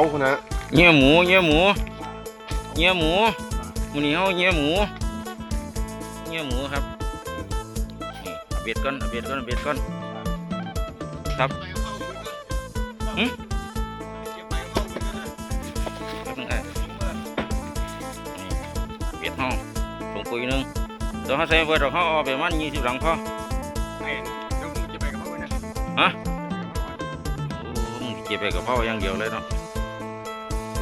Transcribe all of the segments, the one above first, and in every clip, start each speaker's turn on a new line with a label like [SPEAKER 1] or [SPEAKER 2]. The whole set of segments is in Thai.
[SPEAKER 1] เขาคนนะ
[SPEAKER 2] เงี้ยหมูเงี้ยหมูเงี้ยหมูมูนี่เขาเงี้ยหมูเงี้ยหมูครับนี่เอาเบ็ดก่อนเอาเบ็ดก่อนเอาเบ็ดก่อนครับหืมแป๊บนึงไอ้นี่เบ็ดห้องลงปุ๋ยนึงเดี๋ยวเขาใส่เบิดเราเขาเอาไปมันยี่สิบหลัง
[SPEAKER 1] เขา
[SPEAKER 2] ฮะโอ้มึงเก็บไปกับพ่ออย่างเดียวเลยเนาะ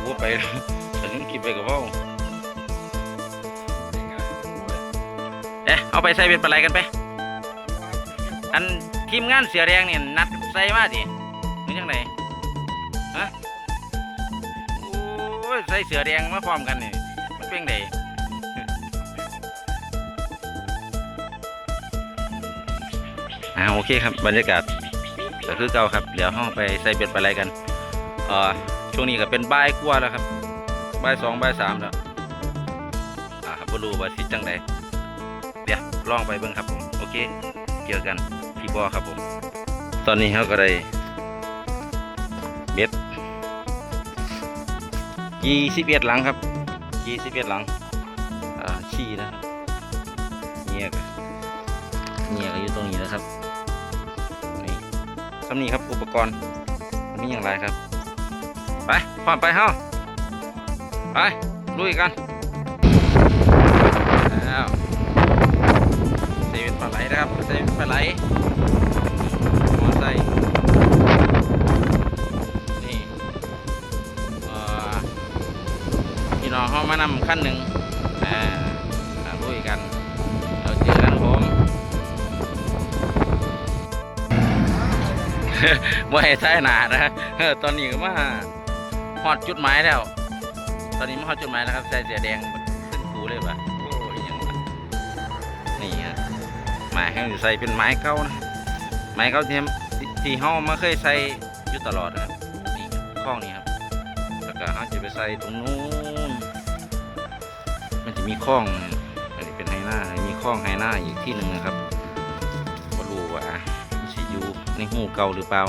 [SPEAKER 2] กูไปแต่มึงเก็บไปกับพ่อเอ๊ะเอาไปใส่เป็นปลาไหลกันไป อันทีมงานเสือแดงเนี่ยนัดใส่มาสิมึงยังไงฮะโอ้ยใส่เสือแดงมาพร้อมกันนี่มันเป็นไงอ่าโอเคครับบรรยากาศก็คือเก่าครับ เดี๋ยวห้องไปใส่เบ็ดไปอะไรกันอ่อ ช่วงนี้ก็เป็นบ่ายกว่าแล้วครับบ่ายสองบ่ายสามแล้วอ่าครับบ่รู้ว่าสิจังใดเดี๋ยวลองไปเบิ่งครับผมโอเคเจอกันที่บ่อครับผม ตอนนี้เขาก็ได้เบ็ดยี่สิบเอ็ดหลังครับยี่สิบเอ็ดหลังอ่าชี้นะครับเงียกเงียกอยู่ตรงนี้นะครับนี่สำนีครับอุปกรณ์มีอย่างไรครับ ไปพร้อมไปเฮ้าไปลุยกันแล้วเซเว่นปลาไหลนะครับเซเว่นปลาไหลมอไซค์นี่พี่น้องเขามานำขั้นหนึ่งอ่าลุยกันเราเจอกันครับผมว่าให้ใช่หนานะตอนนี้ก็มา ฮอดจุดหมายแล้ว ตอนนี้มาฮอดจุดหมายแล้วครับใส่เสียแดงขึ้นคูเลยป่ะโอ้ยยังวะนี่ฮะหมายให้ใส่เป็นไม้เก่านะไม้เก่าที่ที่เฮามาเคยใส่อยู่ตลอดนะครับนี่ข้องนี้ครับแล้วก็เฮาจะไปใส่ตรงนู้นมันจะมีข้องอันนี้เป็นไฮหน้ามีข้องไฮหน้าอีกที่หนึ่งนะครับก็รู้ว่าสิอยู่ในหูเก่าหรือเปล่า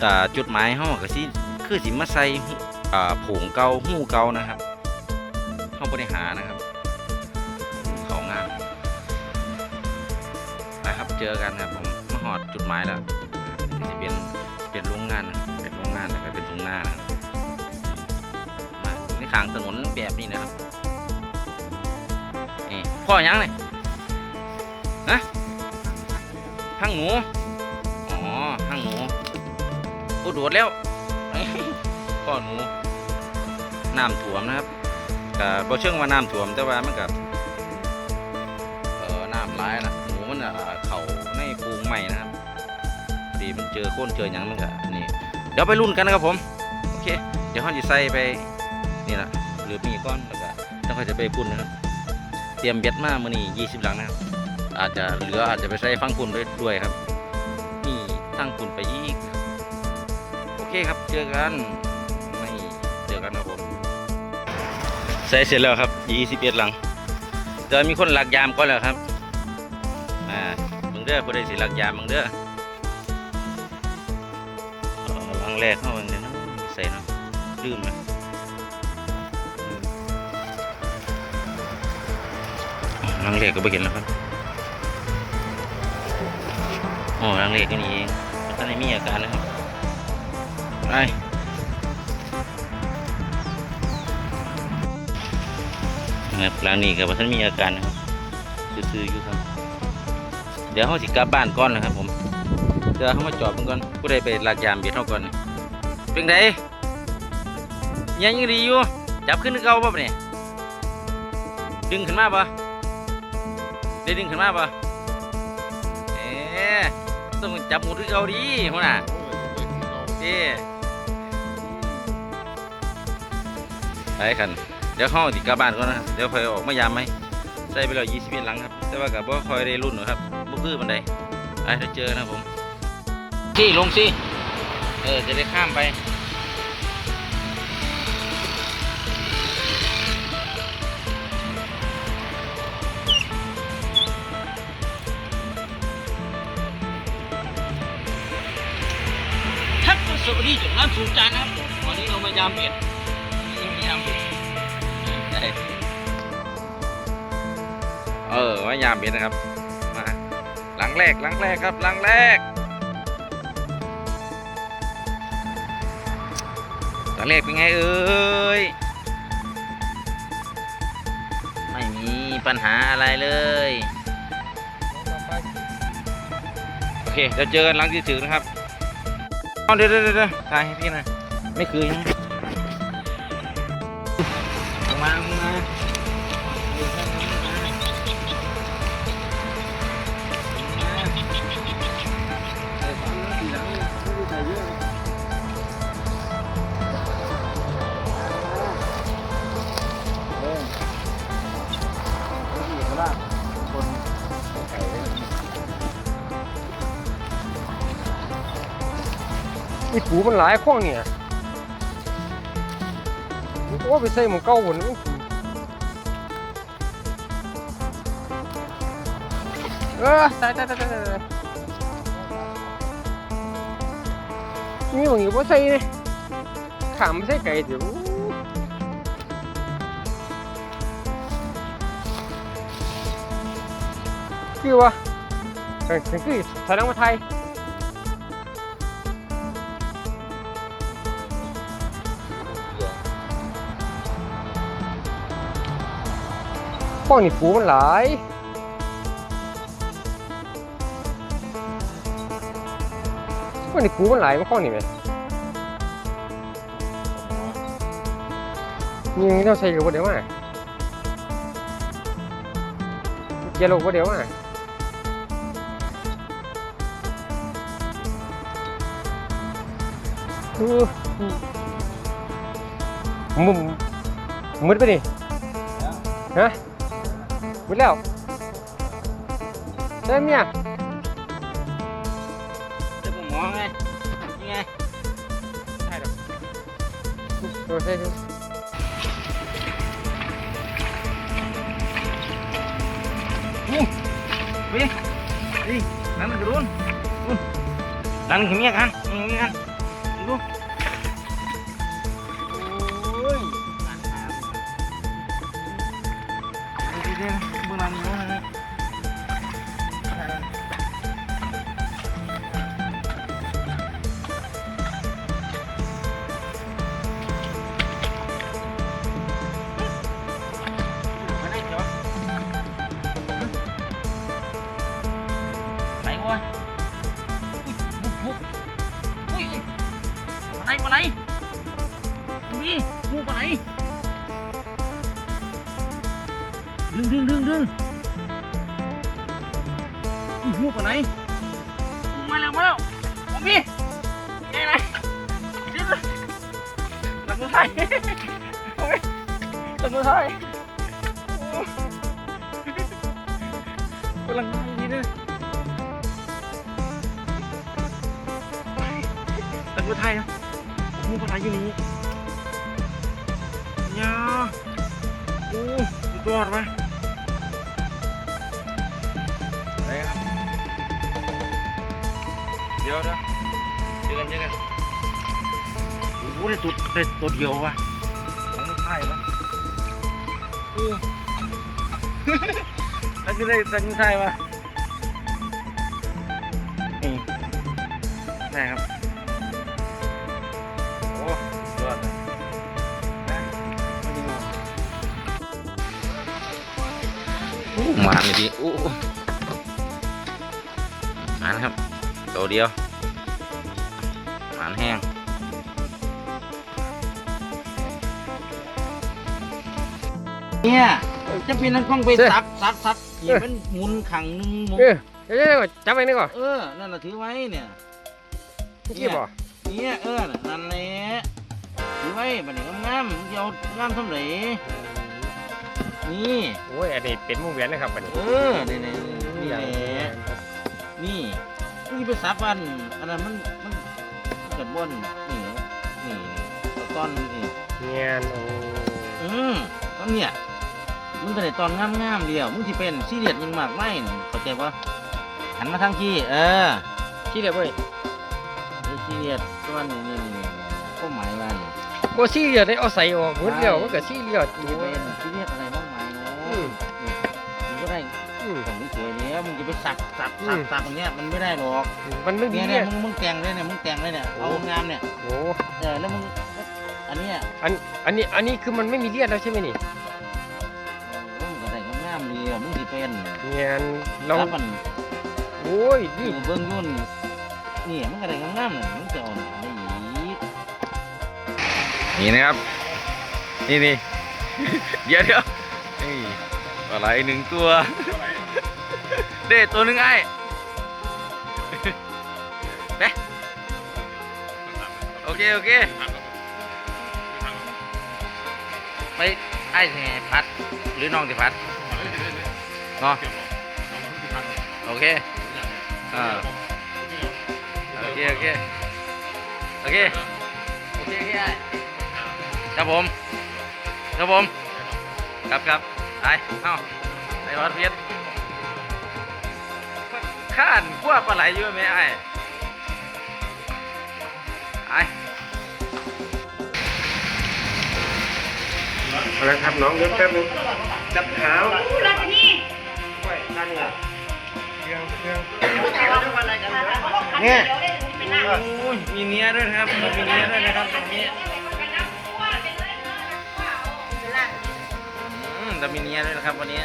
[SPEAKER 2] แต่จุดหมายห้องก็สิ คือสิมาใส่ผงเก่าหู้เก่านะครับห้องบริหารนะครับ เขางามนะครับเจอกันครับผมมาหอดจุดหมายแล้วจะเป็นเป็นโรงงานเป็นโรงงานนะครับเป็นทุ่งนานะมาในทางถนนแบบนี้นะครับนี่พ่อยังเลยฮะห้างหมูอ๋อห้างหมูโอ้โดดแล้ว พ่อหนูน้ำท่วมนะครับกับ่เชิงว่าน้ำท่วมแต่ว่ามันกับเอ่อน้ำร้ายนะหมูมันอะเข่าในปูงใหม่นะครับดีมันเจอโค่นเจอหยังมันก็นี่เดี๋ยวไปรุ่นกันนะครับผมโอเคเดี๋ยวเขาจะใส่ไปนี่แหละหรือมีก้อนแล้วก็แล้วเขาจะไปพุ่นนะครับเตรียมเบ็ดมามื่อนี้ยี่สิบหลังนะครับอาจจะเหลืออาจจะไปใส่ฟังคุณด้วยด้วยครับนี่ตั้งคุณไปอีกโอเคครับเจอกัน กันครับผมใส่เสร็จแล้วครับยี่สิบเอ็ดหลังเดี๋ยวมีคนหลักยามก่อนแล้วครับอ่ามึงเด้อผู้ใดสิหลักยามมึงเด้อหลังแรกเข้าไปเนี่ยนะใส่เนาะลืมนะหลังแรกก็ไปเห็นแล้วครับโอ้รังเลกันนี่เองท่านไม่มีอาการนะครับไป นะครับหลังนี้กับท่านมีอาการนะครับซื่อๆอยู่ครับ เดี๋ยวเขาสิกลับบ้านก่อนนะครับ ผมเดี๋ยวเขามาจอดมันก่อนผู้ใดไปลากยามเบียดเขาก่อนเป็นไงยังยังดีอยู่จับขึ้นคือเก่าป่ะเนี่ยดึงขึ้นมาป่ะได้ดึงขึ้นมาป่ะเอ๊ะต้องจับหมูที่เกาดีหัวหน้าเอ๊ะไปคัน เดี๋ยวเข้าติดกลับบ้านก่อนนะครับเดี๋ยวคอยออกมายามไหมใส่ไปแล้วยี่สิบเอ็ดหลังครับ แต่ว่ากับบ่าคอยได้รุ่นหรอกครับบ่คือบันไดไปเดี๋ยวเจอนะผมที่ลงสิเออจะได้ข้ามไป
[SPEAKER 3] ทักสวัสดีจากร้านสูงจานนะครับวันนี้เรามา
[SPEAKER 2] ยามเบ็ดยามเบ็ดใช่ เออว่ายามเบ็ดนะครับ มาหลังแรกหลังแรกครับหลังแรกหลังแรกเป็นไงเอ่ยไม่มีปัญหาอะไรเลยโอเคเดี๋ยวเจอกันหลังที่ถึงนะครับเอาเดี๋ยวเดี๋ยวเดี๋ยวถ่ายให้พี่หน่อยไม่คือยัง อี
[SPEAKER 3] ปูมันหลายข้องเนี่ยมันก็ว่าไปใส่หมูเก้าบนมันเออตายตายตายตายตายมีบางอย่างว่ใส่เนี่ยขามใส่ไก่เดี๋ยวคือว่าเป็นคือแสดงว่าไทย ข้อนี่ปูมันหลายข้อนี่ปูมันหลายมันข้อนี่ไหมนี่เราใส่กับเดี๋ยวมาเจลกว่าเดี๋ยวมาดูมึงมึดไปดิฮะ หมดแล้วเต็มเนี่ย
[SPEAKER 2] เดี๋ยวผมมองไงนี่ไง นี่ไหนดึงดึงดึงดึงอุ้ยบุกมาไหนมาแล้วมาแล้วผมพี่ไงไหนดึงหลังมือไทยหลังมือไทยกำลังมาอย่างนี้เลยแต่เมือไทยนะมูภาษาอยู่นี่ สุดยอดไหมไปครับ เดี๋ยวนะเจอกันเจอกันโอ้โหได้ตัวได้ตัวเดียววะของมือไทยวะโอ้แล้วก็ได้ตังค์ไทยวะนี่ใช่ครับ มาเลยดิโอ้มาแล้วครับตัวเดียวหมานแห้งเนี่ยจะเป็นนักต้องไปซับซับซับขี่มันหมุนขังหนึ่งหมุน
[SPEAKER 3] เออเดี๋ยวเดี๋ยวจับไปนี่ก่อน
[SPEAKER 2] เออนั่นแหละถือไว้เนี่ย
[SPEAKER 3] เมื่อกี้บ่
[SPEAKER 2] เนี่ยเออนั่นแหละถือไว้บัดนี้งามๆเดี๋ยวงามทำไร นี่
[SPEAKER 3] โอ้ยอันนี้เป็นมุ้งเวียนนะครับอันนี้
[SPEAKER 2] เออนี่นี่นี่แหละนี่นี่ไปซับอันอันนั้นมันมันเกิดบนนี่นี่นี่ตอนนี่
[SPEAKER 3] เงียนโอ้
[SPEAKER 2] อืมก็เนี่ยมึงก็ได้ตอนงามๆเดียวมึงที่เป็นซีเรียสยังมากไม่นี่เข้าใจปะหันมาทางที่เออ
[SPEAKER 3] ที่เดียวบ่นี่
[SPEAKER 2] ไอ้ซีเรียสตัวนี้นี่นี่นี่ก็หมายว่านี่
[SPEAKER 3] บ่ซี่เลียดได้เอาใส่ออกหมดแล้วมันก็ซี่เลียด
[SPEAKER 4] มึงจะเป็นที่เรียกอะไร
[SPEAKER 3] อืม
[SPEAKER 4] ของสวยๆเนี้ยมึงจะไปสักสัก
[SPEAKER 3] อื
[SPEAKER 4] สัก
[SPEAKER 3] ม
[SPEAKER 4] สักอย่างเงี้ยมันไม่ได้หรอก
[SPEAKER 3] มันไม่มี
[SPEAKER 4] เนี่ย
[SPEAKER 3] เลี
[SPEAKER 4] เนี่ยย
[SPEAKER 3] ด
[SPEAKER 4] มึงมึงแต่งเลยเนี่ยมึงแต่งเลยเนี่ยเอางามเนี่ย
[SPEAKER 3] โอ้
[SPEAKER 4] เออแล้วมึงอันเนี้ย
[SPEAKER 3] อัน อันนี้ อันนี้คือมันไม่มีเลียดแล้วใช่ไหมนี่
[SPEAKER 4] เออมึงก็ได้งามๆดีอะมึงสิเป็น
[SPEAKER 3] เนี่ยเรา
[SPEAKER 4] แล้วมัน
[SPEAKER 3] โอ้ย
[SPEAKER 4] นี่
[SPEAKER 3] นี่
[SPEAKER 4] เบื้องยุ่นนี่มึงก็ได้งามๆเนี่ยมึงจะเอาอะไรอีก
[SPEAKER 2] นี่นะครับ นี่นี่ เดี๋ยวเดี๋ยวนี่ปลาไหลหนึ่งตัว เด็ตัวหนึ่งไอ้ไปโอเค โอเค ไปไอ้สิไงพัด หรือน้องสิพัดเนาะโอเคอ่าโอเค โอเค โอเค โอเคโอเคไอ้ครับผม ครับผม ครับครับไปเอ้าไปวัดเพียร ข้านขั้วปลาไหลอยู่ไหมไอ้ไอ้
[SPEAKER 3] เอาละครับน้องเดี๋ยวแป๊บนึงจับเท้า
[SPEAKER 5] ราชนี
[SPEAKER 3] นั่นเนี่ยเครื่องเครื่อง
[SPEAKER 4] เนี่ย
[SPEAKER 2] โอ้ยมีเนี้ยด้วยนะครับมีเนี้ยด้วยนะครับตรงนี้อืมแต่มีเนี้ยด้วยนะครับวันนี้